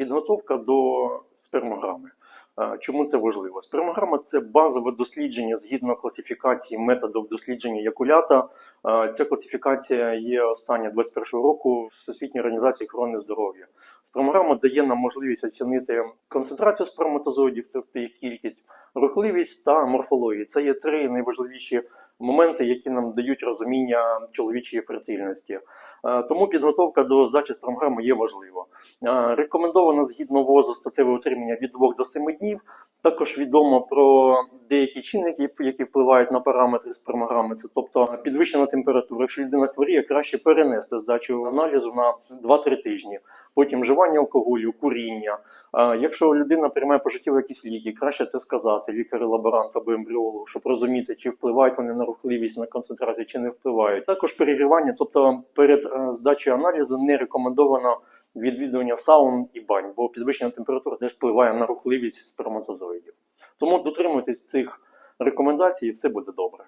Підготовка до спермограми. Чому це важливо? Спермограма це базове дослідження згідно класифікації методів дослідження якулята. Ця класифікація є остання 21 року Всесвітньої організації охорони здоров'я. Спермограма дає нам можливість оцінити концентрацію сперматозоїдів, тобто їх кількість, рухливість та морфологію. Це є три найважливіші моменти, які нам дають розуміння чоловічої фертильності. Е, Тому підготовка до здачі з програми є важлива. Е, Рекомендовано згідно ВОЗу статеве утримання від 2 до 7 днів. Також відомо про деякі чинники, які впливають на параметри спермограми. Це тобто підвищена температура. Якщо людина хворіє, краще перенести здачу аналізу на 2-3 тижні. Потім вживання алкоголю, куріння. Якщо людина приймає пожиттєво якісь ліки, краще це сказати лікарю-лаборанту або ембріологу, щоб розуміти, чи впливають вони на рухливість, на концентрацію, чи не впливають. Також перегрівання, тобто перед е, здачею аналізу не рекомендовано відвідування саун і бань, бо підвищена температура теж впливає на рухливість сперматозоїдів. Тому дотримуйтесь цих рекомендацій, і все буде добре.